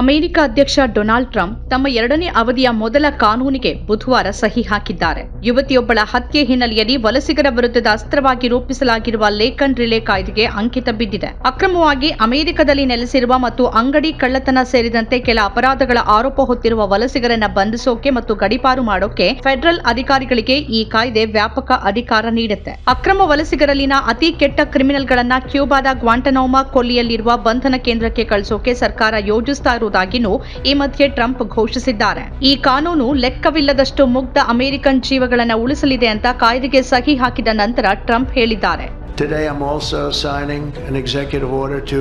America ಅಧ್ಯಕ್ಷ Donald Trump ತಮ್ಮ ಎರಡನೇ ಅವಧಿಯ ಮೊದಲ ಕಾನೂನಿಗೆ ಬುಧವಾರ ಸಹಿ ಹಾಕಿದ್ದಾರೆ. ಯುವತಿಯೊಬ್ಬಳ ಹತ್ಯೆ ಹಿನ್ನೆಲೆಯಲ್ಲಿ ವಲಸಿಗರ ವಿರುದ್ಧದ ಅಸ್ತ್ರವಾಗಿ ರೂಪಿಸಲಾಗಿರುವ ಲೇಖನ್ ರಿಲೇ ಕಾಯ್ದೆಗೆ ಅಂಕಿತ ಬಿದ್ದಿದೆ. ಅಕ್ರಮವಾಗಿ ಅಮೆರಿಕದಲ್ಲಿ ನೆಲೆಸಿರುವ ಮತ್ತು ಅಂಗಡಿ ಕಳ್ಳತನ ಸೇರಿದಂತೆ ಕೆಲ ಅಪರಾಧಗಳ ಆರೋಪ ಹೊತ್ತಿರುವ ವಲಸಿಗರನ್ನ ಬಂಧಿಸೋಕೆ ಮತ್ತು ಗಡಿಪಾರು ಮಾಡೋಕೆ ಫೆಡರಲ್ ಅಧಿಕಾರಿಗಳಿಗೆ ಈ ಕಾಯ್ದೆ ವ್ಯಾಪಕ ಅಧಿಕಾರ ನೀಡುತ್ತೆ. ಅಕ್ರಮ ವಲಸಿಗರಲ್ಲಿನ ಅತಿ ಕೆಟ್ಟ ಕ್ರಿಮಿನಲ್ಗಳನ್ನ ಕ್ಯೂಬಾದ ಗ್ವಾಂಟನೋಮಾ ಕೊಲ್ಲಿಯಲ್ಲಿರುವ ಬಂಧನ ಕೇಂದ್ರಕ್ಕೆ ಕಳಿಸೋಕೆ ಸರ್ಕಾರ ಯೋಜಿಸ್ತಾ ಇರುವುದಾಗಿನೂ ಈ ಮಧ್ಯೆ ಟ್ರಂಪ್ ಘೋಷಿಸಿದ್ದಾರೆ ಈ ಕಾನೂನು ಲೆಕ್ಕವಿಲ್ಲದಷ್ಟು ಮುಗ್ಧ ಅಮೆರಿಕನ್ ಜೀವಗಳನ್ನು ಉಳಿಸಲಿದೆ ಅಂತ ಕಾಯ್ದೆಗೆ ಸಹಿ ಹಾಕಿದ ನಂತರ ಟ್ರಂಪ್ ಹೇಳಿದ್ದಾರೆ Today, I'm also signing an executive order to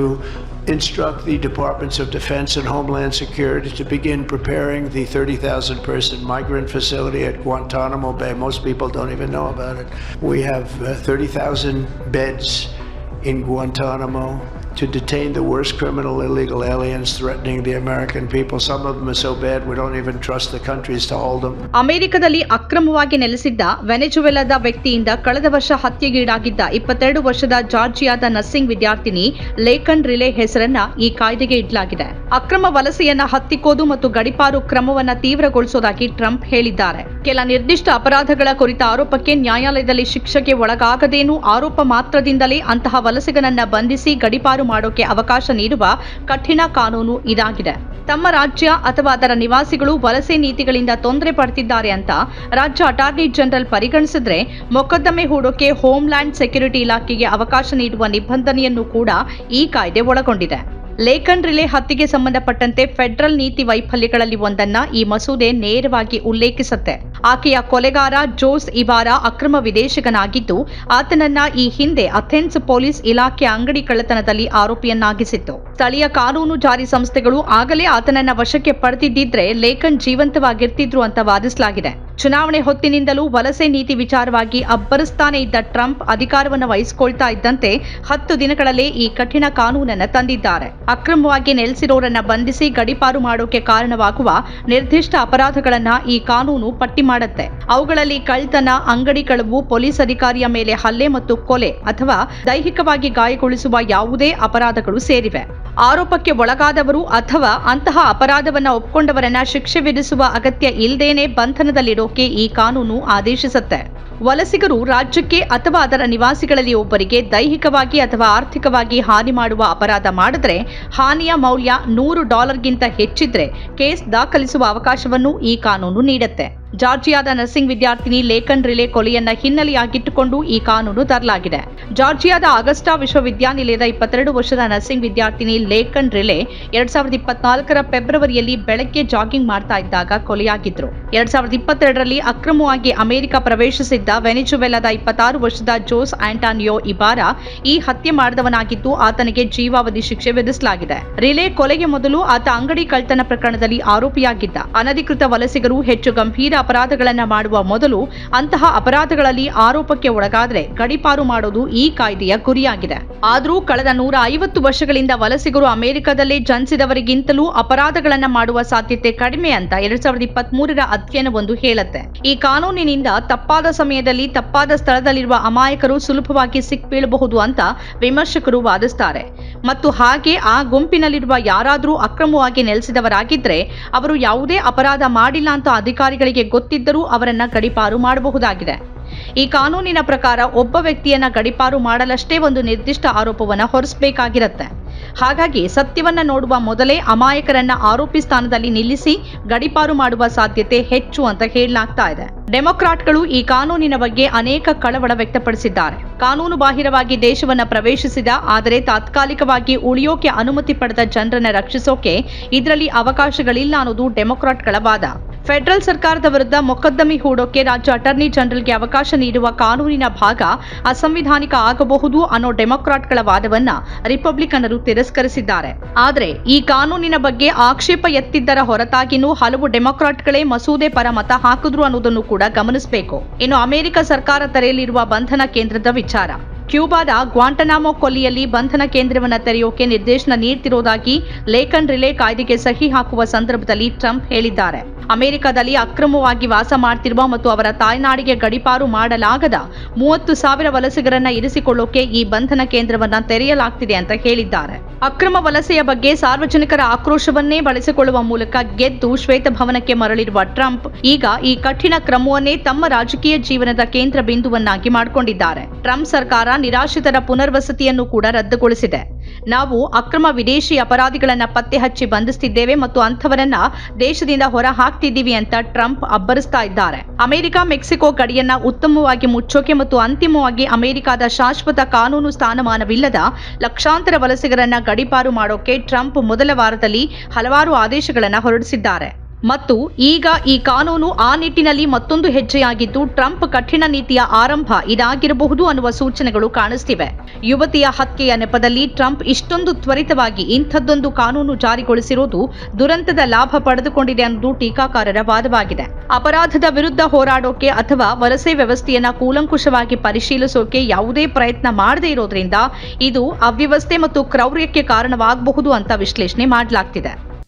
instruct the Departments of Defense and Homeland Security to begin preparing the 30,000 person migrant facility at Guantanamo Bay. Most people don't even know about it. We have uh, 30,000 beds in Guantanamo To detain the worst criminal illegal aliens threatening the American people. Some of them are so bad, we don't even trust the countries to hold them. ಅಮೆರಿಕದಲ್ಲಿ ಅಕ್ರಮವಾಗಿ ನೆಲೆಸಿದ್ದ ವೆನೆಜುವೆಲಾದ ವ್ಯಕ್ತಿಯಿಂದ ಕಳೆದ ವರ್ಷ ಹತ್ಯೆಗೀಡಾಗಿದ್ದ ಇಪ್ಪತ್ತೆರಡು ವರ್ಷದ ಜಾರ್ಜಿಯಾದ nursing ವಿದ್ಯಾರ್ಥಿನಿ Lekhan relay ಹೆಸರನ್ನ ಈ ಕಾಯ್ದೆಗೆ ಇಡಲಾಗಿದೆ ಅಕ್ರಮ ವಲಸೆಯನ್ನ ಹತ್ತಿಕ್ಕೋದು ಮತ್ತು ಗಡಿಪಾರು ಕ್ರಮವನ್ನ ತೀವ್ರಗೊಳಿಸೋದಾಗಿ ಟ್ರಂಪ್ ಹೇಳಿದ್ದಾರೆ ಕೆಲ ನಿರ್ದಿಷ್ಟ ಅಪರಾಧಗಳ ಕುರಿತ ಆರೋಪಕ್ಕೆ ನ್ಯಾಯಾಲಯದಲ್ಲಿ ಶಿಕ್ಷೆಗೆ ಒಳಗಾಗದೇನು ಆರೋಪ ಮಾತ್ರದಿಂದಲೇ ಅಂತಹ ವಲಸಿಗನನ್ನ ಬಂಧಿಸಿ ಗಡಿಪಾರು ಮಾಡೋಕೆ ಅವಕಾಶ ನೀಡುವ ಕಠಿಣ ಕಾನೂನು ಇದಾಗಿದೆ. ತಮ್ಮ ರಾಜ್ಯ ಅಥವಾ ಅದರ ನಿವಾಸಿಗಳು ವಲಸೆ ನೀತಿಗಳಿಂದ ತೊಂದರೆ ಪಡ್ತಿದ್ದಾರೆ ಅಂತ ರಾಜ್ಯ ಅಟಾರ್ನಿ ಜನರಲ್ ಪರಿಗಣಿಸಿದ್ರೆ ಮೊಕದ್ದಮೆ ಹೂಡೋಕೆ ಹೋಮ್ಲ್ಯಾಂಡ್ ಸೆಕ್ಯೂರಿಟಿ ಇಲಾಖೆಗೆ ಅವಕಾಶ ನೀಡುವ ನಿಬಂಧನೆಯನ್ನು ಕೂಡ ಈ ಕಾಯ್ದೆ ಒಳಗೊಂಡಿದೆ. ಲೇಖನ್ ರಿಲೇ ಹತ್ಯೆಗೆ ಸಂಬಂಧಪಟ್ಟಂತೆ ಫೆಡರಲ್ ನೀತಿ ವೈಫಲ್ಯಗಳಲ್ಲಿ ಒಂದನ್ನ ಈ ಮಸೂದೆ ನೇರವಾಗಿ ಉಲ್ಲೇಖಿಸುತ್ತೆ. ಆಕೆಯ ಕೊಲೆಗಾರ ಜೋಸ್ ಇವಾರ ಅಕ್ರಮ ವಿದೇಶಿಗನಾಗಿದ್ದು, ಆತನನ್ನ ಈ ಹಿಂದೆ ಅಥೆನ್ಸ್ ಪೊಲೀಸ್ ಇಲಾಖೆ ಅಂಗಡಿ ಕಳ್ಳತನದಲ್ಲಿ ಆರೋಪಿಯನ್ನಾಗಿಸಿತ್ತು. ಸ್ಥಳೀಯ ಕಾನೂನು ಜಾರಿ ಸಂಸ್ಥೆಗಳು ಆಗಲೇ ಆತನನ್ನ ವಶಕ್ಕೆ ಪಡೆದಿದ್ದಿದ್ರೆ ಲೇಖನ್ ಜೀವಂತವಾಗಿರ್ತಿದ್ರು ಅಂತ ವಾದಿಸಲಾಗಿದೆ. ಚುನಾವಣೆ ಹೊತ್ತಿನಿಂದಲೂ ವಲಸೆ ನೀತಿ ವಿಚಾರವಾಗಿ ಅಬ್ಬರಿಸ್ತಾನೆ ಇದ್ದ ಟ್ರಂಪ್ ಅಧಿಕಾರವನ್ನು ವಹಿಸಿಕೊಳ್ತಾ ಇದ್ದಂತೆ ಹತ್ತು ದಿನಗಳಲ್ಲೇ ಈ ಕಠಿಣ ಕಾನೂನನ್ನು ತಂದಿದ್ದಾರೆ. ಅಕ್ರಮವಾಗಿ ನೆಲೆಸಿರೋರನ್ನ ಬಂಧಿಸಿ ಗಡಿಪಾರು ಮಾಡೋಕೆ ಕಾರಣವಾಗುವ ನಿರ್ದಿಷ್ಟ ಅಪರಾಧಗಳನ್ನ ಈ ಕಾನೂನು ಪಟ್ಟಿ ಮಾಡುತ್ತೆ. ಅವುಗಳಲ್ಲಿ ಕಳ್ತನ ಅಂಗಡಿ ಕಳವು, ಪೊಲೀಸ್ ಅಧಿಕಾರಿಯ ಮೇಲೆ ಹಲ್ಲೆ ಮತ್ತು ಕೊಲೆ ಅಥವಾ ದೈಹಿಕವಾಗಿ ಗಾಯಗೊಳಿಸುವ ಯಾವುದೇ ಅಪರಾಧಗಳು ಸೇರಿವೆ. ಆರೋಪಕ್ಕೆ ಒಳಗಾದವರು ಅಥವಾ ಅಂತಹ ಅಪರಾಧವನ್ನ ಒಪ್ಪಿಕೊಂಡವರನ್ನ ಶಿಕ್ಷೆ ವಿಧಿಸುವ ಅಗತ್ಯ ಇಲ್ಲದೇನೆ ಬಂಧನದಲ್ಲಿಡೋಕೆ ಈ ಕಾನೂನು ಆದೇಶಿಸುತ್ತೆ. ವಲಸಿಗರು ರಾಜ್ಯಕ್ಕೆ ಅಥವಾ ಅದರ ನಿವಾಸಿಗಳಲ್ಲಿ ಒಬ್ಬರಿಗೆ ದೈಹಿಕವಾಗಿ ಅಥವಾ ಆರ್ಥಿಕವಾಗಿ ಹಾನಿ ಮಾಡುವ ಅಪರಾಧ ಮಾಡಿದ್ರೆ ಹಾನಿಯ ಮೌಲ್ಯ ನೂರು ಡಾಲರ್ಗಿಂತ ಹೆಚ್ಚಿದ್ರೆ ಕೇಸ್ ದಾಖಲಿಸುವ ಅವಕಾಶವನ್ನು ಈ ಕಾನೂನು ನೀಡುತ್ತೆ. ಜಾರ್ಜಿಯಾದ ನರ್ಸಿಂಗ್ ವಿದ್ಯಾರ್ಥಿನಿ ಲೇಖನ್ ರಿಲೆ ಕೊಲೆಯನ್ನ ಹಿನ್ನೆಲೆಯಾಗಿಟ್ಟುಕೊಂಡು ಈ ಕಾನೂನು ತರಲಾಗಿದೆ. ಜಾರ್ಜಿಯಾದ ಆಗಸ್ಟಾ ವಿಶ್ವವಿದ್ಯಾನಿಲಯದ ಇಪ್ಪತ್ತೆರಡು ವರ್ಷದ ನರ್ಸಿಂಗ್ ವಿದ್ಯಾರ್ಥಿನಿ ಲೇಖನ್ ರಿಲೆ ಎರಡ್ ಸಾವಿರದ ಇಪ್ಪತ್ನಾಲ್ಕರ ಫೆಬ್ರವರಿಯಲ್ಲಿ ಬೆಳಗ್ಗೆ ಜಾಗಿಂಗ್ ಮಾಡ್ತಾ ಇದ್ದಾಗ ಕೊಲೆಯಾಗಿದ್ರು. ಎರಡ್ ಸಾವಿರದ ಇಪ್ಪತ್ತೆರಡರಲ್ಲಿ ಅಕ್ರಮವಾಗಿ ಅಮೆರಿಕ ಪ್ರವೇಶಿಸಿದ್ದ ವೆನಿಜುವೆಲಾದ ಇಪ್ಪತ್ತಾರು ವರ್ಷದ ಜೋಸ್ ಆಂಟಾನಿಯೋ ಇಬಾರ ಈ ಹತ್ಯೆ ಮಾಡಿದವನಾಗಿದ್ದು ಆತನಿಗೆ ಜೀವಾವಧಿ ಶಿಕ್ಷೆ ವಿಧಿಸಲಾಗಿದೆ. ರಿಲೆ ಕೊಲೆಗೆ ಮೊದಲು ಆತ ಅಂಗಡಿ ಕಳ್ತನ ಪ್ರಕರಣದಲ್ಲಿ ಆರೋಪಿಯಾಗಿದ್ದ. ಅನಧಿಕೃತ ವಲಸಿಗರು ಹೆಚ್ಚು ಗಂಭೀರ ಅಪರಾಧಗಳನ್ನ ಮಾಡುವ ಮೊದಲು ಅಂತಹ ಅಪರಾಧಗಳಲ್ಲಿ ಆರೋಪಕ್ಕೆ ಒಳಗಾದರೆ ಗಡಿಪಾರು ಮಾಡೋದು ಈ ಕಾಯ್ದೆಯ ಗುರಿಯಾಗಿದೆ. ಆದರೂ ಕಳೆದ ನೂರ ಐವತ್ತು ವರ್ಷಗಳಿಂದ ವಲಸಿಗರು ಅಮೆರಿಕದಲ್ಲೇ ಜನಿಸಿದವರಿಗಿಂತಲೂ ಅಪರಾಧಗಳನ್ನು ಮಾಡುವ ಸಾಧ್ಯತೆ ಕಡಿಮೆ ಅಂತ ಎರಡ್ ಸಾವಿರದ ಇಪ್ಪತ್ತ್ ಮೂರರ ಅಧ್ಯಯನವೊಂದು ಹೇಳುತ್ತೆ. ಈ ಕಾನೂನಿನಿಂದ ತಪ್ಪಾದ ಸಮಯದಲ್ಲಿ ತಪ್ಪಾದ ಸ್ಥಳದಲ್ಲಿರುವ ಅಮಾಯಕರು ಸುಲಭವಾಗಿ ಸಿಕ್ಬೀಳಬಹುದು ಅಂತ ವಿಮರ್ಶಕರು ವಾದಿಸ್ತಾರೆ. ಮತ್ತು ಹಾಗೆ ಆ ಗುಂಪಿನಲ್ಲಿರುವ ಯಾರಾದರೂ ಅಕ್ರಮವಾಗಿ ನೆಲೆಸಿದವರಾಗಿದ್ದರೆ ಅವರು ಯಾವುದೇ ಅಪರಾಧ ಮಾಡಿಲ್ಲ ಅಂತ ಅಧಿಕಾರಿಗಳಿಗೆ ಗೊತ್ತಿದ್ದರೂ ಅವರನ್ನ ಗಡಿಪಾರು ಮಾಡಬಹುದಾಗಿದೆ. ಈ ಕಾನೂನಿನ ಪ್ರಕಾರ ಒಬ್ಬ ವ್ಯಕ್ತಿಯನ್ನ ಗಡಿಪಾರು ಮಾಡಲಷ್ಟೇ ಒಂದು ನಿರ್ದಿಷ್ಟ ಆರೋಪವನ್ನ ಹೊರಿಸಬೇಕಾಗಿರುತ್ತೆ. ಹಾಗಾಗಿ ಸತ್ಯವನ್ನ ನೋಡುವ ಮೊದಲೇ ಅಮಾಯಕರನ್ನ ಆರೋಪಿ ಸ್ಥಾನದಲ್ಲಿ ನಿಲ್ಲಿಸಿ ಗಡಿಪಾರು ಮಾಡುವ ಸಾಧ್ಯತೆ ಹೆಚ್ಚು ಅಂತ ಹೇಳಲಾಗ್ತಾ ಇದೆ. ಡೆಮೊಕ್ರಾಟ್ಗಳು ಈ ಕಾನೂನಿನ ಬಗ್ಗೆ ಅನೇಕ ಕಳವಳ ವ್ಯಕ್ತಪಡಿಸಿದ್ದಾರೆ. ಕಾನೂನು ಬಾಹಿರವಾಗಿ ದೇಶವನ್ನ ಪ್ರವೇಶಿಸಿದ ಆದರೆ ತಾತ್ಕಾಲಿಕವಾಗಿ ಉಳಿಯೋಕೆ ಅನುಮತಿ ಪಡೆದ ಜನರನ್ನ ರಕ್ಷಿಸೋಕೆ ಇದರಲ್ಲಿ ಅವಕಾಶಗಳಿಲ್ಲ ಅನ್ನೋದು ಡೆಮೊಕ್ರಾಟ್ಗಳ ವಾದ. ಫೆಡರಲ್ ಸರ್ಕಾರದ ವಿರುದ್ಧ ಮೊಕದ್ದಮೆ ಹೂಡೋಕೆ ರಾಜ್ಯ ಅಟಾರ್ನಿ ಜನರಲ್ಗೆ ಅವಕಾಶ ನೀಡುವ ಕಾನೂನಿನ ಭಾಗ ಅಸಂವಿಧಾನಿಕ ಆಗಬಹುದು ಅನ್ನೋ ಡೆಮೊಕ್ರಾಟ್ಗಳ ವಾದವನ್ನ ರಿಪಬ್ಲಿಕನರು ತಿರಸ್ಕರಿಸಿದ್ದಾರೆ. ಆದರೆ ಈ ಕಾನೂನಿನ ಬಗ್ಗೆ ಆಕ್ಷೇಪ ಎತ್ತಿದ್ದರ ಹೊರತಾಗಿನೂ ಹಲವು ಡೆಮೊಕ್ರಾಟ್ಗಳೇ ಮಸೂದೆ ಪರ ಮತ ಹಾಕಿದ್ರು ಅನ್ನೋದನ್ನು ಕೂಡ ಗಮನಿಸಬೇಕು. ಇನ್ನು ಅಮೆರಿಕ ಸರ್ಕಾರ ತೆರೆಯಲಿರುವ ಬಂಧನ ಕೇಂದ್ರದ ವಿಚಾರ. ಕ್ಯೂಬಾದ ಗ್ವಾಂಟನಾಮೋ ಕೊಲ್ಲಿಯಲ್ಲಿ ಬಂಧನ ಕೇಂದ್ರವನ್ನು ತೆರೆಯೋಕೆ ನಿರ್ದೇಶನ ನೀಡ್ತಿರೋದಾಗಿ ಲೇಖನ್ ರಿಲೇ ಕಾಯ್ದೆಗೆ ಸಹಿ ಹಾಕುವ ಸಂದರ್ಭದಲ್ಲಿ ಟ್ರಂಪ್ ಹೇಳಿದ್ದಾರೆ. ಅಮೆರಿಕದಲ್ಲಿ ಅಕ್ರಮವಾಗಿ ವಾಸ ಮಾಡ್ತಿರುವ ಮತ್ತು ಅವರ ತಾಯ್ನಾಡಿಗೆ ಗಡಿಪಾರು ಮಾಡಲಾಗದ ಮೂವತ್ತು ಸಾವಿರ ವಲಸಿಗರನ್ನ ಇರಿಸಿಕೊಳ್ಳೋಕೆ ಈ ಬಂಧನ ಕೇಂದ್ರವನ್ನ ತೆರೆಯಲಾಗ್ತಿದೆ ಅಂತ ಹೇಳಿದ್ದಾರೆ. ಅಕ್ರಮ ವಲಸೆಯ ಬಗ್ಗೆ ಸಾರ್ವಜನಿಕರ ಆಕ್ರೋಶವನ್ನೇ ಬಳಸಿಕೊಳ್ಳುವ ಮೂಲಕ ಗೆದ್ದು ಶ್ವೇತಭವನಕ್ಕೆ ಮರಳಿರುವ ಟ್ರಂಪ್ ಈಗ ಈ ಕಠಿಣ ಕ್ರಮವನ್ನೇ ತಮ್ಮ ರಾಜಕೀಯ ಜೀವನದ ಕೇಂದ್ರ ಬಿಂದುವನ್ನಾಗಿ ಮಾಡಿಕೊಂಡಿದ್ದಾರೆ. ಟ್ರಂಪ್ ಸರ್ಕಾರ ನಿರಾಶ್ರಿತರ ಪುನರ್ವಸತಿಯನ್ನು ಕೂಡ ರದ್ದುಗೊಳಿಸಿದೆ. ನಾವು ಅಕ್ರಮ ವಿದೇಶಿ ಅಪರಾಧಿಗಳನ್ನು ಪತ್ತೆ ಹಚ್ಚಿ ಬಂಧಿಸ್ತಿದ್ದೇವೆ ಮತ್ತು ಅಂಥವರನ್ನ ದೇಶದಿಂದ ಹೊರ ಹಾಕ್ತಿದ್ದೀವಿ ಅಂತ ಟ್ರಂಪ್ ಅಬ್ಬರಿಸ್ತಾ ಇದ್ದಾರೆ. ಅಮೆರಿಕ, ಮೆಕ್ಸಿಕೋ ಗಡಿಯನ್ನ ಉತ್ತಮವಾಗಿ ಮುಚ್ಚೋಕೆ ಮತ್ತು ಅಂತಿಮವಾಗಿ ಅಮೆರಿಕದ ಶಾಶ್ವತ ಕಾನೂನು ಸ್ಥಾನಮಾನವಿಲ್ಲದ ಲಕ್ಷಾಂತರ ವಲಸಿಗರನ್ನ ಗಡಿಪಾರು ಮಾಡೋಕೆ ಟ್ರಂಪ್ ಮೊದಲ ವಾರದಲ್ಲಿ ಹಲವಾರು ಆದೇಶಗಳನ್ನು ಹೊರಡಿಸಿದ್ದಾರೆ. ಮತ್ತು ಈಗ ಈ ಕಾನೂನು ಆ ನಿಟ್ಟಿನಲ್ಲಿ ಮತ್ತೊಂದು ಹೆಜ್ಜೆಯಾಗಿದ್ದು, ಟ್ರಂಪ್ ಕಠಿಣ ನೀತಿಯ ಆರಂಭ ಇದಾಗಿರಬಹುದು ಅನ್ನುವ ಸೂಚನೆಗಳು ಕಾಣಿಸ್ತಿವೆ. ಯುವತಿಯ ಹತ್ಯೆಯ ನೆಪದಲ್ಲಿ ಟ್ರಂಪ್ ಇಷ್ಟೊಂದು ತ್ವರಿತವಾಗಿ ಇಂಥದ್ದೊಂದು ಕಾನೂನು ಜಾರಿಗೊಳಿಸಿರುವುದು ದುರಂತದ ಲಾಭ ಪಡೆದುಕೊಂಡಿದೆ ಅನ್ನೋದು ಟೀಕಾಕಾರರ ವಾದವಾಗಿದೆ. ಅಪರಾಧದ ವಿರುದ್ಧ ಹೋರಾಡೋಕೆ ಅಥವಾ ವಲಸೆ ವ್ಯವಸ್ಥೆಯನ್ನ ಕೂಲಂಕುಷವಾಗಿ ಪರಿಶೀಲಿಸೋಕೆ ಯಾವುದೇ ಪ್ರಯತ್ನ ಮಾಡದೇ ಇರೋದ್ರಿಂದ ಇದು ಅವ್ಯವಸ್ಥೆ ಮತ್ತು ಕ್ರೌರ್ಯಕ್ಕೆ ಕಾರಣವಾಗಬಹುದು ಅಂತ ವಿಶ್ಲೇಷಣೆ ಮಾಡಲಾಗ್ತಿದೆ.